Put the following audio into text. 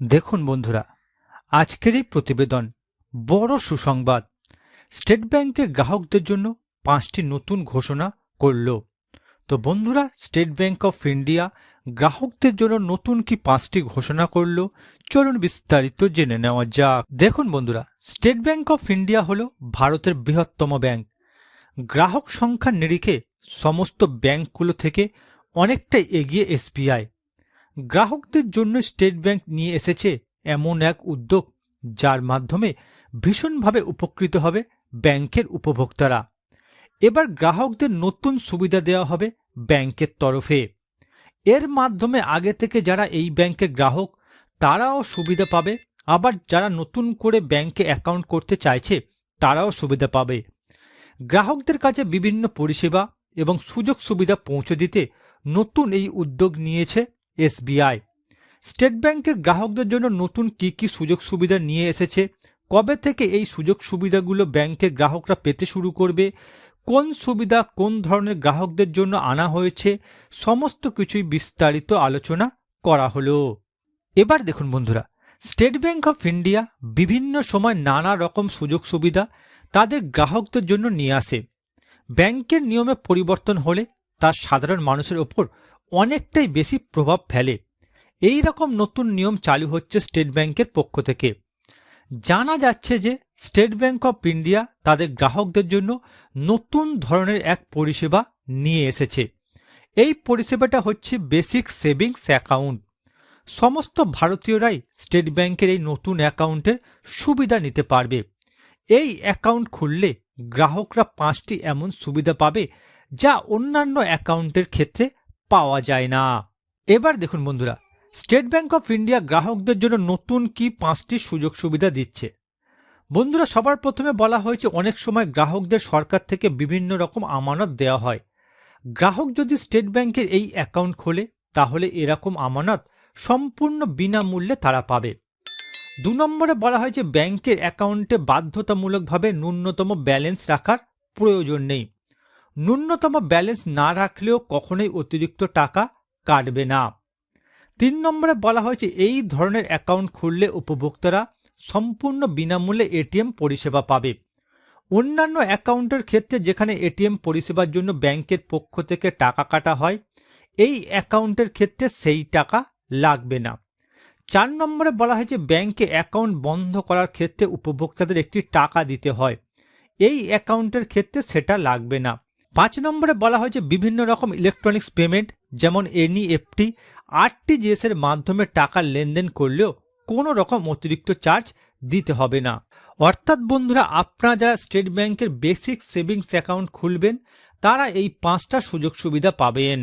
দেখুন বন্ধুরা, আজকের এই প্রতিবেদন বড় সুসংবাদ। স্টেট ব্যাংকের গ্রাহকদের জন্য পাঁচটি নতুন ঘোষণা করল। তো বন্ধুরা, স্টেট ব্যাংক অফ ইন্ডিয়া গ্রাহকদের জন্য নতুন কি পাঁচটি ঘোষণা করল? চলুন বিস্তারিত জেনে নেওয়া যাক। দেখুন বন্ধুরা, স্টেট ব্যাংক অফ ইন্ডিয়া হল ভারতের বৃহত্তম ব্যাংক। গ্রাহক সংখ্যার নিরিখে সমস্ত ব্যাংকগুলো থেকে অনেকটাই এগিয়ে এসবিআই। গ্রাহকদের জন্য স্টেট ব্যাংক নিয়ে এসেছে এমন এক উদ্যোগ, যার মাধ্যমে ভীষণভাবে উপকৃত হবে ব্যাংকের উপভোক্তারা। এবার গ্রাহকদের নতুন সুবিধা দেওয়া হবে ব্যাংকের তরফে। এর মাধ্যমে আগে থেকে যারা এই ব্যাংকের গ্রাহক, তারাও সুবিধা পাবে। আবার যারা নতুন করে ব্যাংকে অ্যাকাউন্ট করতে চাইছে, তারাও সুবিধা পাবে। গ্রাহকদের কাছে বিভিন্ন পরিষেবা এবং সুযোগ সুবিধা পৌঁছে দিতে নতুন এই উদ্যোগ নিয়েছে এসবিআই। স্টেট ব্যাংকের গ্রাহকদের জন্য নতুন কি কি সুযোগ সুবিধা নিয়ে এসেছে? কবে থেকে এই সুযোগ সুবিধাগুলো ব্যাংকের গ্রাহকরা পেতে শুরু করবে? কোন সুবিধা কোন ধরনের গ্রাহকদের জন্য আনা হয়েছে? সমস্ত কিছুই বিস্তারিত আলোচনা করা হলো। এবার দেখুন বন্ধুরা, স্টেট ব্যাংক অফ ইন্ডিয়া বিভিন্ন সময় নানা রকম সুযোগ সুবিধা তাদের গ্রাহকদের জন্য নিয়ে আসে। ব্যাংকের নিয়মে পরিবর্তন হলে তা সাধারণ মানুষের ওপর অনেকটাই বেশি প্রভাব ফেলে। এই রকম নতুন নিয়ম চালু হচ্ছে স্টেট ব্যাংকের পক্ষ থেকে। জানা যাচ্ছে যে স্টেট ব্যাংক অফ ইন্ডিয়া তাদের গ্রাহকদের জন্য নতুন ধরনের এক পরিষেবা নিয়ে এসেছে। এই পরিষেবাটা হচ্ছে বেসিক সেভিংস অ্যাকাউন্ট। সমস্ত ভারতীয়রাই স্টেট ব্যাংকের এই নতুন অ্যাকাউন্টের সুবিধা নিতে পারবে। এই অ্যাকাউন্ট খুললে গ্রাহকরা পাঁচটি এমন সুবিধা পাবে যা অন্যান্য অ্যাকাউন্টের ক্ষেত্রে পাওয়া যায় না। এবার দেখুন বন্ধুরা স্টেট ব্যাংক অফ ইন্ডিয়া গ্রাহকদের জন্য নতুন কি পাঁচটি সুযোগ সুবিধা দিচ্ছে? বন্ধুরা, সবার প্রথমে বলা হয়েছে, অনেক সময় গ্রাহকদের সরকার থেকে বিভিন্ন রকম আমানত দেওয়া হয়। গ্রাহক যদি স্টেট ব্যাংকের এই অ্যাকাউন্ট খোলে, তাহলে এরকম আমানত সম্পূর্ণ বিনামূল্যে তারা পাবে। দু নম্বরে বলা হয়েছে, ব্যাংকের অ্যাকাউন্টে বাধ্যতামূলকভাবে ন্যূনতম ব্যালেন্স রাখার প্রয়োজন নেই। ন্যূনতম ব্যালেন্স না রাখলেও কখনোই অতিরিক্ত টাকা কাটবে না। তিন নম্বরে বলা হয়েছে, এই ধরনের অ্যাকাউন্ট খুললে উপভোক্তারা সম্পূর্ণ বিনামূল্যে এটিএম পরিষেবা পাবে। অন্যান্য অ্যাকাউন্টের ক্ষেত্রে যেখানে এটিএম পরিষেবার জন্য ব্যাংকের পক্ষ থেকে টাকা কাটা হয়, এই অ্যাকাউন্টের ক্ষেত্রে সেই টাকা লাগবে না। চার নম্বরে বলা হয়েছে, ব্যাংকে অ্যাকাউন্ট বন্ধ করার ক্ষেত্রে উপভোক্তাদের একটি টাকা দিতে হয়। এই অ্যাকাউন্টের ক্ষেত্রে সেটা লাগবে না। পাঁচ নম্বরে বলা হয়েছে বিভিন্ন রকম ইলেকট্রনিক্স পেমেন্ট যেমন এনইএফটি আরটিজিএস এর মাধ্যমে টাকা লেনদেন করলেও কোনো রকম অতিরিক্ত চার্জ দিতে হবে না। অর্থাৎ বন্ধুরা, আপনারা যারা স্টেট ব্যাংকের বেসিক সেভিংস অ্যাকাউন্ট খুলবেন, তারা এই পাঁচটা সুযোগ সুবিধা পাবেন।